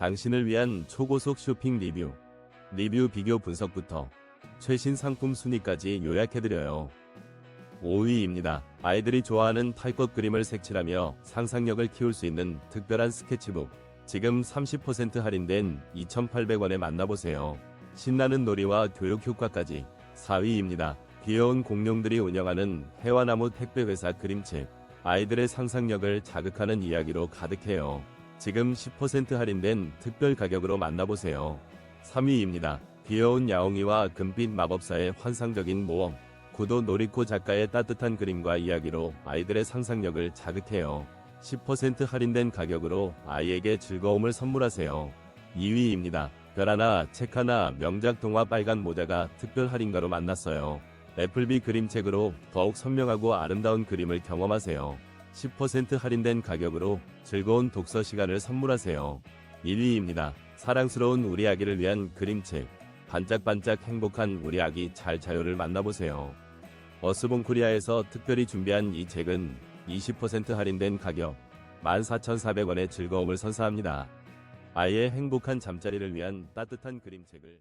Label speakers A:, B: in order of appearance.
A: 당신을 위한 초고속 쇼핑 리뷰, 리뷰 비교 분석부터 최신 상품 순위까지 요약해드려요. 5위입니다. 아이들이 좋아하는 탈것 그림을 색칠하며 상상력을 키울 수 있는 특별한 스케치북. 지금 30% 할인된 2,800원에 만나보세요. 신나는 놀이와 교육 효과까지 4위입니다. 귀여운 공룡들이 운영하는 해와나무 택배회사 그림책. 아이들의 상상력을 자극하는 이야기로 가득해요. 지금 10% 할인된 특별 가격으로 만나보세요. 3위입니다. 귀여운 야옹이와 금빛 마법사의 환상적인 모험. 구도 노리코 작가의 따뜻한 그림과 이야기로 아이들의 상상력을 자극해요. 10% 할인된 가격으로 아이에게 즐거움을 선물하세요. 2위입니다. 별 하나, 책 하나, 명작 동화 빨간 모자가 특별 할인가로 만났어요. 애플비 그림책으로 더욱 선명하고 아름다운 그림을 경험하세요. 10% 할인된 가격으로 즐거운 독서 시간을 선물하세요. 1위입니다. 사랑스러운 우리 아기를 위한 그림책. 반짝반짝 행복한 우리 아기 잘 자요를 만나보세요. 어스본 코리아에서 특별히 준비한 이 책은 20% 할인된 가격 14,400원의 즐거움을 선사합니다. 아이의 행복한 잠자리를 위한 따뜻한 그림책을